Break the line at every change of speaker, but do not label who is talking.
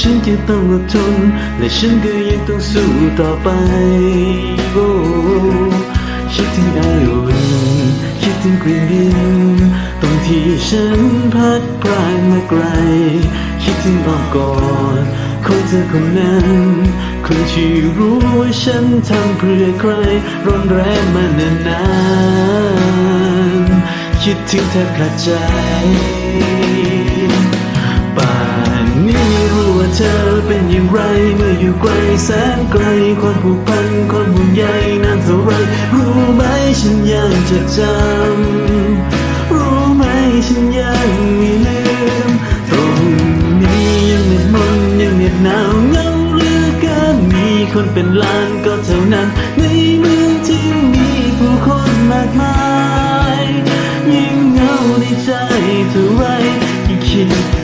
ฉันจะต้องอดทน และฉันก็ยังต้องสู้ต่อไปโอ้คิดถึงไออุ่นคิดถึงกลิ่นดินตรงที่ฉันพัดพรากมาไกล คิดถึงอ้อมกอดของเธอคนนั้นคนที่รู้ว่าฉันทำเพื่อใครร้อนแรงมานานๆคิดถึงแทบขาดใจ ไรเมื่ออยู่ไกลแสนไกลความผูกพันความห่วงใยนานเท่าไรรู้ไหมฉันยังจะจำรู้ไหมฉันยังไม่ลืมตรงนี้ยังเหน็ดมนยังเหน็ดหนาวเงาเหลือเกินมีคนเป็นล้านก็เท่านั้นในเมืองที่มีผู้คนมากมายยิ่งเงาในใจเท่าไรยิ่งคิด